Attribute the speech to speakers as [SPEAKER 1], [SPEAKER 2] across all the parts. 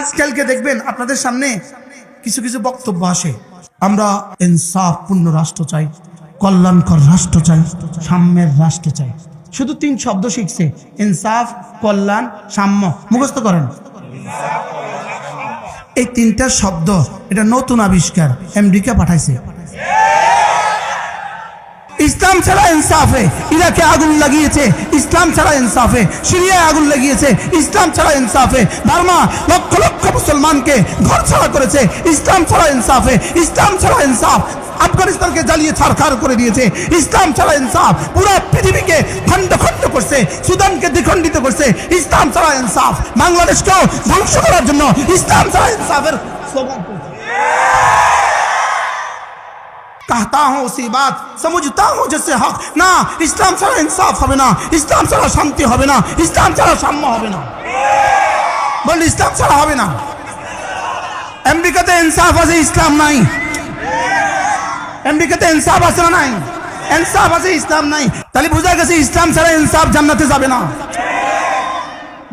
[SPEAKER 1] আজকালকে দেখবেন আপনাদের সামনে কিছু কিছু বক্তব্য আসে। আমরা ইনসাফ পূর্ণ রাষ্ট্র চাই, কল্যাণকর রাষ্ট্র চাই, সাম্যের রাষ্ট্র চাই। শুধু তিন শব্দ শিখছে, ইনসাফ, কল্যাণ, সাম্য। মুখস্থ করেন। এই তিনটা শব্দ, এটা নতুন আবিষ্কার আমেরিকা পাঠাইছে। ইসলাম ছাড়া ইনসাফে ইরাকে আগুন লাগিয়েছে, ইসলাম ছাড়া ইনসাফে, সিরিয়ায় আগুন লাগিয়েছে, ইসলাম ছাড়া ইনসাফে, বার্মা লক্ষ লক্ষ মুসলমানকে ঘর ছাড়া করেছে, ইসলাম ছাড়া ইনসাফে, ইসলাম ছাড়া ইনসাফ, আফগানিস্তানকে জ্বালিয়ে ছাড়খাড় করে দিয়েছে, ইসলাম ছাড়া ইনসাফ, পুরো পৃথিবীকে খণ্ড খণ্ড করছে, সুদানকে দ্বিখণ্ডিত করছে, ইসলাম ছাড়া ইনসাফ, বাংলাদেশকেও ধ্বংস করার জন্য ইসলাম ছাড়া ইনসাফের স্লোগান করছে কাহতা হো সিবাত সমুঝতা হো যেসে হক। না, ইসলাম ছাড়া ইনসাফ হবে না, ইসলাম ছাড়া শান্তি হবে না, ইসলাম ছাড়া সাম্য হবে না। বল ইসলাম ছাড়া হবে না। আমেরিকাতে ইনসাফ আছে, ইসলাম নাই। আমেরিকাতে ইনসাফ আছে না নাই? ইনসাফ আছে, ইসলাম নাই। তাহলে বোঝা গেছে, ইসলাম ছাড়া ইনসাফ জান্নাতে যাবে না।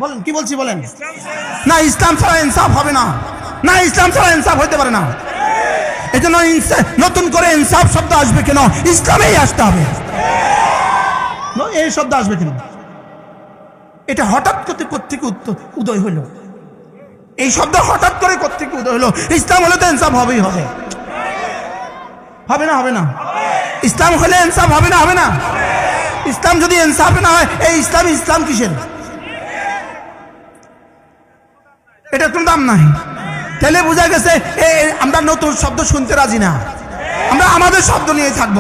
[SPEAKER 1] বলেন, কি বলছি বলেন? না, ইসলাম ছাড়া ইনসাফ হবে না। না, ইসলাম ছাড়া ইনসাফ হইতে পারে না। ইনসা- নতুন করে ইনসাফ শব্দ আসবে কেন? ইসলামেই আসতে হবে। এই শব্দ আসবে কেন? এটা হঠাৎ করতে কোথেকে উদয় হলো। এই শব্দ হঠাৎ করে কোথেকে উদয় হলো। ইসলাম হলে তো ইনসাফ হবেই হবে। হবে না হবে না। ইসলাম হলে ইনসাফ হবে না হবে না। ইসলাম যদি ইনসাফে না হয়, এই ইসলাম ইসলাম কিসের? এটা কোনো দাম নাই। তাহলে বোঝা গেছে আমরা নতুন শব্দ শুনতে রাজি না। আমরা আমাদের শব্দ নিয়ে থাকব।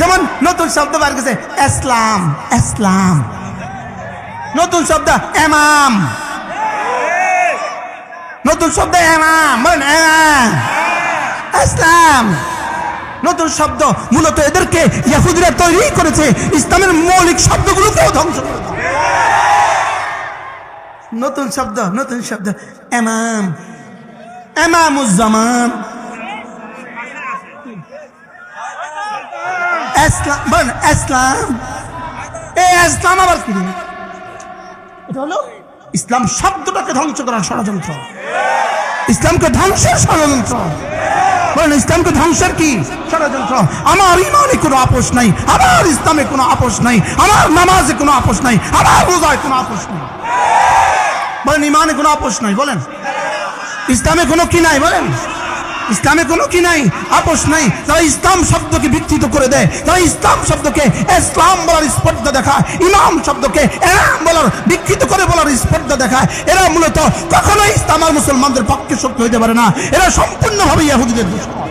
[SPEAKER 1] যেমন নতুন শব্দ বার গেছে, ইসলাম ইসলাম। নতুন শব্দ এমাম নতুন শব্দ এমাম ইসলাম। নতুন শব্দ মূলত এদেরকে ইয়াহুদিরা তৈরি করেছে, ইসলামের মৌলিক শব্দগুলোকেও ধ্বংস করে নতুন শব্দ নতুন শব্দ এমাম এমামুজ্জামান ইসলাম ইসলাম শব্দটাকে ধ্বংস করার ষড়যন্ত্র। ইসলামকে ধ্বংসের ষড়যন্ত্র। বলেন, ইসলামকে ধ্বংসের কি ষড়যন্ত্র? আমার ইমানে কোনো আপোষ নাই, আমার ইসলামে কোনো আপোষ নাই, আমার নামাজে কোনো আপোষ নাই, আমার রোজায় কোনো আপোষ নাই। বলেন, ইমানে কোনো আপোষ নাই, বলেন। ইসলামে কোনো কি নাই বলেন? ইসলামে কোনো কি নাই? আপোষ নাই। তারা ইসলাম শব্দকে বিকৃত করে দেয়। তারা ইসলাম শব্দকে ইসলাম বলার স্পর্ধা দেখায়। ইমাম শব্দকে এরাম বলার, বিকৃত করে বলার স্পর্ধা দেখায়। এরা মূলত কখনোই ইসলাম আর মুসলমানদের পক্ষে শক্তি হইতে পারে না। এরা সম্পূর্ণভাবে ইহুদিদের দুশ্মন।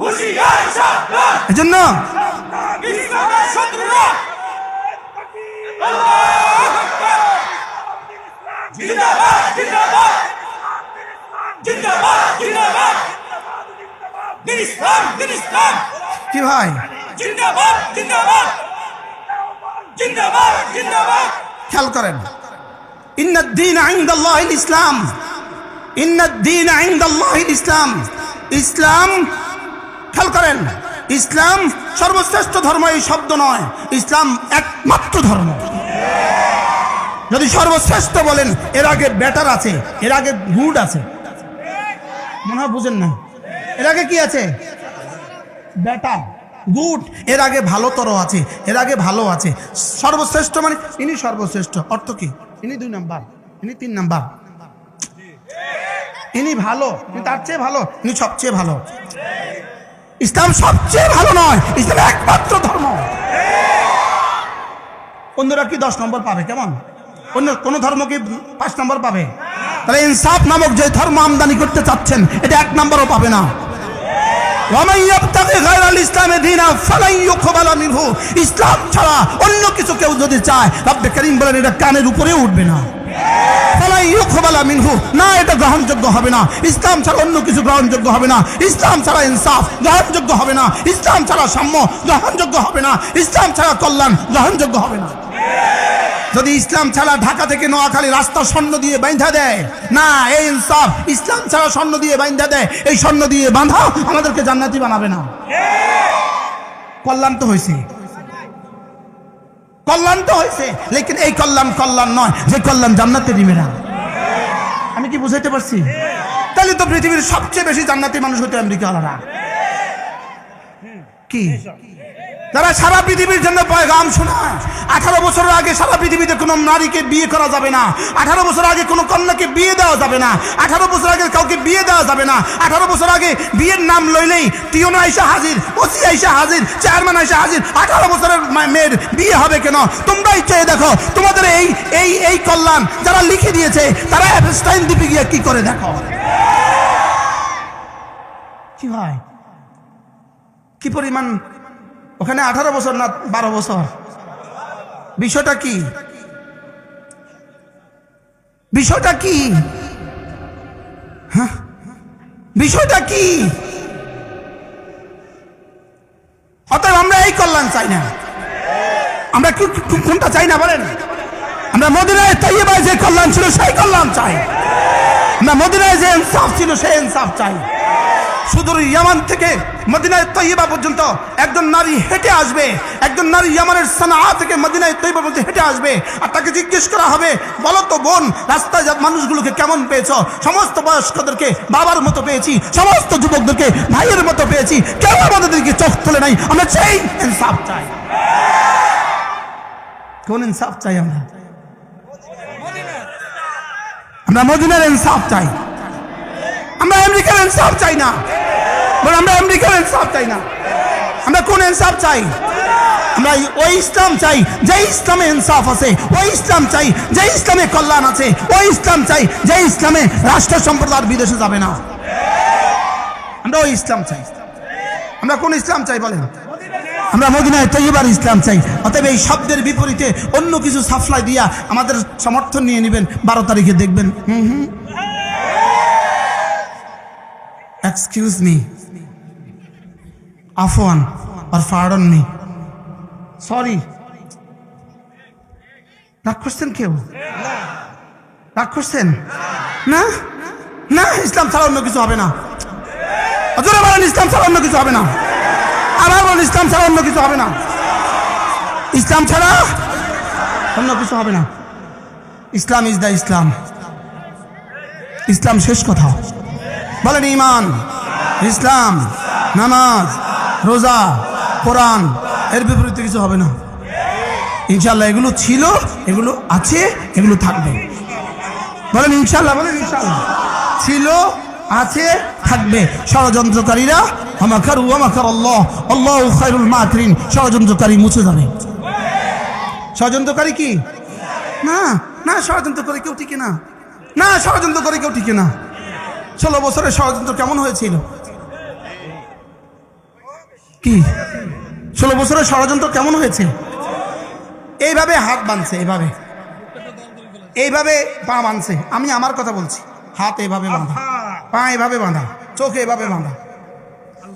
[SPEAKER 2] হুশিয়ার সাবধান
[SPEAKER 1] এজন্য
[SPEAKER 2] ইসলামের শত্রুরা জিন্দাবাদ জিন্দাবাদ জিন্দাবাদ জিন্দাবাদ দিন ইসলাম দিন ইসলাম
[SPEAKER 1] কি ভাই
[SPEAKER 2] জিন্দাবাদ জিন্দাবাদ জিন্দাবাদ জিন্দাবাদ
[SPEAKER 1] খেয়াল করেন ইন্নাদ্দিন আইন্দাল্লাহ ইসলাম ইন্নাদ্দিন আইন্দাল্লাহ ইসলাম ইসলাম খেয়াল করেন, ইসলাম সর্বশ্রেষ্ঠ ধর্ম এই শব্দ নয়, ইসলাম একমাত্র ধর্ম। যদি সর্বশ্রেষ্ঠ বলেন, এর আগে ব্যাটার আছে, এর আগে গুড আছে। মনে হয় বুঝেন না এর আগে কি আছে? বেটা গুড এর আগে ভালোতর আছে, এর আগে ভালো আছে। সর্বশ্রেষ্ঠ মানে ইনি সর্বশ্রেষ্ঠ, অর্থ কি? ইনি দুই নাম্বার, ইনি তিন নাম্বার। ইনি ভালো তার চেয়ে ভালো, ইনি সবচেয়ে ভালো। ইসলাম সবচেয়ে ভালো নয়, ইসলাম একমাত্র ধর্ম। অন্যরা কি দশ নম্বর পাবে? কেমন? অন্য কোন ধর্ম কি পাঁচ নম্বর পাবে? তাহলে ইনসাফ নামক যে ধর্ম আমদানি করতে চাচ্ছেন, এটা এক নম্বরও পাবে না। ইসলামে ছাড়া অন্য কিছু কেউ যদি চায়, রব্বে করিম বলেন, এটা কানের উপরে উঠবে না। না, এটা গ্রহণযোগ্য হবে না। ইসলাম ছাড়া অন্য কিছু গ্রহণযোগ্য হবে না। ইসলাম ছাড়া ইনসাফ গ্রহণযোগ্য হবে না। ইসলাম ছাড়া সাম্য গ্রহণযোগ্য হবে না। ইসলাম ছাড়া কল্যাণ গ্রহণযোগ্য হবে না। যদি ইসলাম ছাড়া ঢাকা থেকে নোয়াখালী রাস্তা স্বর্ণ দিয়ে বাঁধা দেয়, না, এই ইনসাফ ইসলাম ছাড়া স্বর্ণ দিয়ে বাঁধা দেয়, এই স্বর্ণ দিয়ে বাঁধা আমাদেরকে জান্নাতি বানাবে না। কল্যাণ তো হয়েছে। কল্যাণ তো হয়েছে। লেকিন এই কল্যাণ কল্যাণ নয়, যে কল্যাণ জান্নাতে দিবে না। আমি কি বুঝাইতে পারছি? তাহলে তো পৃথিবীর সবচেয়ে বেশি জান্নাতি মানুষ হতো আমেরিকাওয়ালারা। কি? যারা সারা পৃথিবীর জন্য পয়গাম শোনায়, আঠারো বছরের আগে সারা পৃথিবীতে কোনো নারীকে বিয়ে করা যাবে না, আঠারো বছর আগে কোনো কন্যাকে বিয়ে দেওয়া যাবে না, আঠারো বছর আগে কাউকে বিয়ে দেওয়া যাবে না, আঠারো বছর আগে বিয়ের নাম লইলেই টিওনো আইসা হাজির, ওসি আইসা হাজির, চেয়ারম্যান আইসা হাজির, আঠারো বছরের মেয়ের বিয়ে হবে কেন? তোমরাই চেয়ে দেখো, তোমাদের এই এই এই কল্যাণ যারা লিখে দিয়েছে, তারা অ্যাপস্টাইন দ্বীপে গিয়ে কি করে দেখো? কি হয়? কি পরিমাণ ওখানে আঠারো বছর না বারো বছর? বিষয়টা কি? বিষয়টা কি? হ্যাঁ? বিষয়টা কি? অতএব আমরা এই কল্যাণ চাই না। আমরা কোনটা চাই না বলেন? আমরা মদিনায় তৈবায় যে কল্যাণ ছিল সেই কল্যাণ চাই। আমরা মদিনায় যে ইনসাফ ছিল সেই ইনসাফ চাই। সুদূর ইয়ামান থেকে মদিনায় তৈবা পর্যন্ত একজন নারী হেঁটে আসবে, একজন নারী ইয়ামানের সানা থেকে মদিনায় তৈবা পর্যন্ত হেঁটে আসবে। আর তাকে জিজ্ঞেস করা হবে, বলো তো বোন, রাস্তায় মানুষগুলোকে কেমন পেয়েছ? সমস্ত বয়স্কদেরকে বাবার মতো পেয়েছি, সমস্ত যুবকদেরকে ভাইয়ের মতো পেয়েছি, কেউ আমাদেরকে চোখ তুলে নাই, আমরা চাই ইনসাফ চাই। কোন ইনসাফ চাই আমরা? আমরা মদিনার ইনসাফ চাই। আমরা আমেরিকার ইনসাফ চাই না। বরং আমরা আমেরিকার ইনসাফ চাই না। আমরা কোন ইনসাফ চাই? আমরা ওই ইসলাম চাই যে ইসলামে ইনসাফ আছে, ওই ইসলাম চাই যে ইসলামে কল্যাণ আছে, ওই ইসলাম চাই যে ইসলামে রাষ্ট্র সম্প্রদায় বিদেশে যাবে না। আমরা ওই ইসলাম চাই। আমরা কোন ইসলাম চাই বলেন? আমরা মদিনায় তৈবার ইসলাম চাই। অতএব এই শব্দের বিপরীতে অন্য কিছু সাফলাই দিয়া আমাদের সমর্থন নিয়ে নেবেন। বারো তারিখে দেখবেন। হুম হুম। এক্সকিউজ মি আফওয়ান আর ফার্ডন মি সরি রাগ করছেন কেউ রাগ করছেন না না ইসলাম ছাড়া অন্য কিছু হবে না জোরে বলেন ইসলাম ছাড়া অন্য কিছু হবে না আবার বলেন ইসলাম ছাড়া অন্য কিছু হবে না ইসলাম ছাড়া অন্য কিছু হবে না ইসলাম ইজ দ্য ইসলাম ইসলাম শেষ কথা বলেন ইমান ইসলাম, নামাজ, রোজা, কোরআন, এর বিপরীতে কিছু হবে না। ইনশাল্লাহ এগুলো ছিল, এগুলো আছে, এগুলো থাকবে। বলেন ইনশাল্লাহ বলেন ইনশাল্লাহ ছিল, আছে, থাকবে। ষড়যন্ত্রকারীরা আমাকার আমাকার আল্লাহ আল্লাহ খায়রুল মাকরিন ষড়যন্ত্রকারী মুছে যাবে। ষড়যন্ত্রকারী কি? না না ষড়যন্ত্র করে কেউ টিকে না। না ষড়যন্ত্র করে কেউ টিকে না। ষোলো বছরের ষড়যন্ত্র কেমন হয়েছিল? কি? ষোলো বছরের ষড়যন্ত্র কেমন হয়েছে? এইভাবে হাত বাঁধছে, এইভাবে। এইভাবে পা বাঁধছে। আমি আমার কথা বলছি। হাত এভাবে বাঁধা। পা এভাবে বাঁধা। চোখ এভাবে বাঁধা।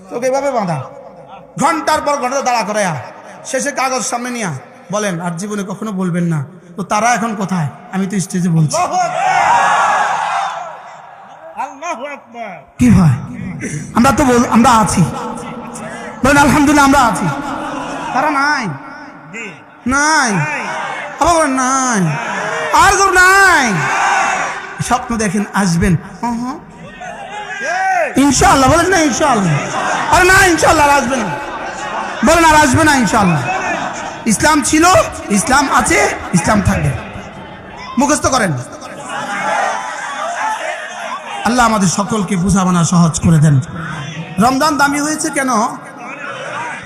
[SPEAKER 1] চোখ এভাবে বাঁধা। ঘণ্টার পর ঘণ্টা দাঁড়া করে আর শেষে কাগজ সামনে নিয়ে বলেন, আর জীবনে কখনো বলবেন না। তো তারা এখন কোথায়? আমি তো স্টেজে বলছি। কি হয় আমরা তো বল আমরা আছি। বলেন আলহামদুলিল্লাহ আমরা আছি। তারা নাই। নাই। আবার নাই। আর কেউ নাই। স্বপ্ন দেখেন আসবেন। ইনশাআল্লাহ বলেন না ইনশাআল্লাহ। আরে না ইনশাআল্লাহ আর আসবে না। বলেন আর আসবে না ইনশাআল্লাহ। ইসলাম ছিল ইসলাম আছে ইসলাম থাকবে। মুখস্থ করেন। আল্লাহ আমাদের সকলকে বুঝাবানা সহজ করে দেন। রমজান দামি হয়েছে কেন?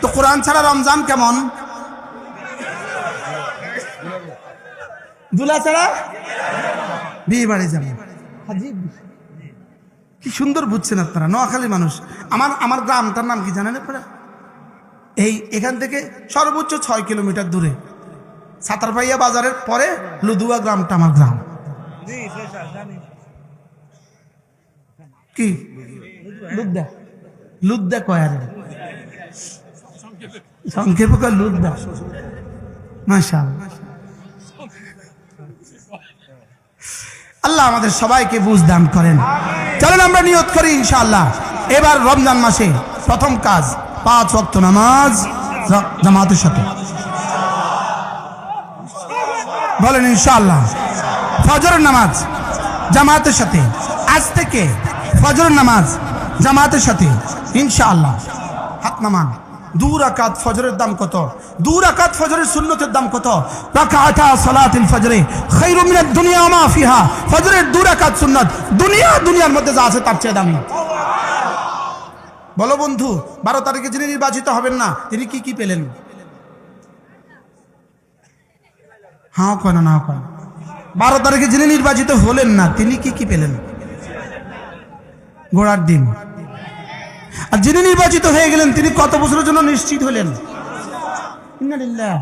[SPEAKER 1] তো কোরআন ছাড়া রমজান কেমন? দুলা ছাড়া? বিয়ে বাড়ি যাবে। কি সুন্দর বুঝছেন আপনারা, নোয়াখালী মানুষ। আমার আমার গ্রামটার নাম কি জানেন আপনারা? এই, এখান থেকে সর্বোচ্চ ছয় কিলোমিটার দূরে। সাতারপাইয়া বাজারের পরে লুদুয়া গ্রামটা আমার গ্রাম। কি? লুদ্দা লুদ্দা কয়ার সংক্ষেপে কয় লুদ্দা মাশাল আল্লাহ আমাদের সবাইকে বুঝ দান করেন। চলেন আমরা নিয়ত করি ইনশাআল্লাহ। এবার রমজান মাসে প্রথম কাজ, পাঁচ ওয়াক্ত নামাজ জামাতের সাথে। বলেন ইনশাআল্লাহ। ফজরের নামাজ, জামাতের সাথে। আজ থেকে ফজরের নামাজ জামাতের সাথে, ইনশাআল্লাহ। হাত নামান। দু রাকাত ফজরের দাম কত? দু রাকাত ফজরের সুন্নতের দাম কত? রাকাতা সালাতিল ফজরে খায়রু মিনাদ দুনিয়া মা ফিহা। ফজরের দু রাকাত সুন্নাত, দুনিয়া দুনিয়ার মধ্যে যা আছে তার চেয়ে দামি। বলো বন্ধু, বারো তারিখে যিনি নির্বাচিত হবেন না, তিনি কি কি পেলেন? হ্যাঁ কেন না কেন বারো তারিখে যিনি নির্বাচিত হলেন না, তিনি কি কি পেলেন? ঘোড়ার ডিম। আর যিনি নির্বাচিত হয়ে গেলেন, তিনি কত বছরের জন্য নিশ্চিত হলেন? ইন্না লিল্লাহ।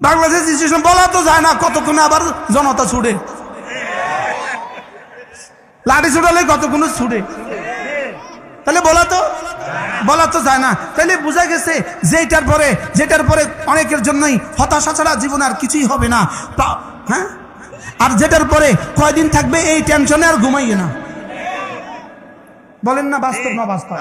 [SPEAKER 1] বাংলাদেশ সিচুয়েশন বলা তো যায় না, কতক্ষণে আবার জনতা ছুড়ে লাঠি ছুটালে কতক্ষণ ছুড়ে তাহলে বলা তো বলা তো যায় না। তাহলে বোঝা গেছে যেটার পরে যেটার পরে অনেকের জন্যই হতাশা ছাড়া জীবনে আর কিছুই হবে না। হ্যাঁ? আর যেটার পরে কয়দিন থাকবে এই টেনশনে আর ঘুমাইয়ে না। বলেন না বাস্তব না বাস্তব?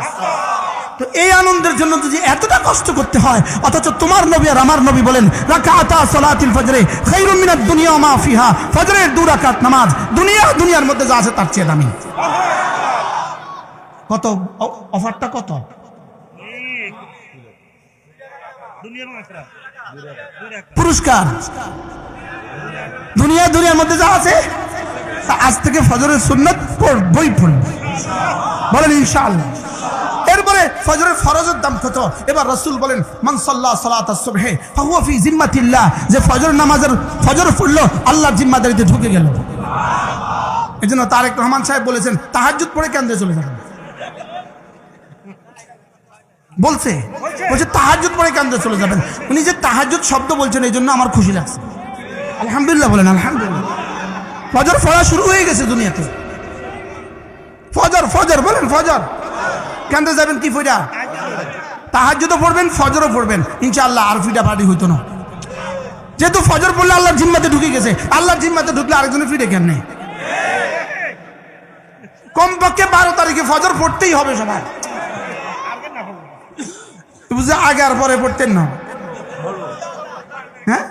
[SPEAKER 1] তো এই আনন্দের জন্য যদি এতটা কষ্ট করতে হয়, অথচ তোমার নবী আর আমার নবী বলেন, রাকাতা সালাতিল ফজরে খায়রুম মিনাদ দুনিয়া মা ফিহা। ফজরের দু রাকাত নামাজ, দুনিয়া দুনিয়ার মধ্যে যা আছে তার চেয়ে দামি। কত? অফারটা কত? পুরস্কার। দুনিয়া দুনিয়ার মধ্যে যা আছে আজ থেকে ফজরের সুন্নত পড়বই পড়ব বলেন, ইনশাআল্লাহ। এরপরে ফজরের ফরজের দাম কত? এবার রসুল বলেন, মান সাল্লাহ সালাত ফি জিম্মাতিল্লাহ। যে ফজর নামাজের, ফজর পড়ল, আল্লাহর জিম্মাদারিতে ঢুকে গেল। এই জন্য তারেক রহমান সাহেব বলেছেন, তাহাজ্জুদ পড়ে কেন্দ্রে চলে যাবেন। বলছে বলছে তাহাজুদ পরে কান্দে চলে যাবেন। উনি যে তাহাজুদ শব্দ বলছেন, এই জন্য আমার খুশি লাগছে। আলহামদুলিল্লাহ বলেন, আলহামদুলিল্লাহ। ফজর ফজর শুরু হয়ে গেছে দুনিয়াতে। ফজর ফজর, বলেন ফজর। কেন্দ্রে যাবেন কি ফইরা? তাহাজুদও পড়বেন, ফজরও পড়বেন। ইনশাআল্লাহ আর ফিটা ফাটি হইতো না। যেহেতু ফজর পড়লে আল্লাহর জিম্মাতে ঢুকে গেছে, আল্লাহর জিম্মাতে ঢুকলে আরেকজনের ফিরে কেমনে? কমপক্ষে বারো তারিখে ফজর পড়তেই হবে সবাই। বুঝে আগে আর পরে পড়তেন না। হ্যাঁ?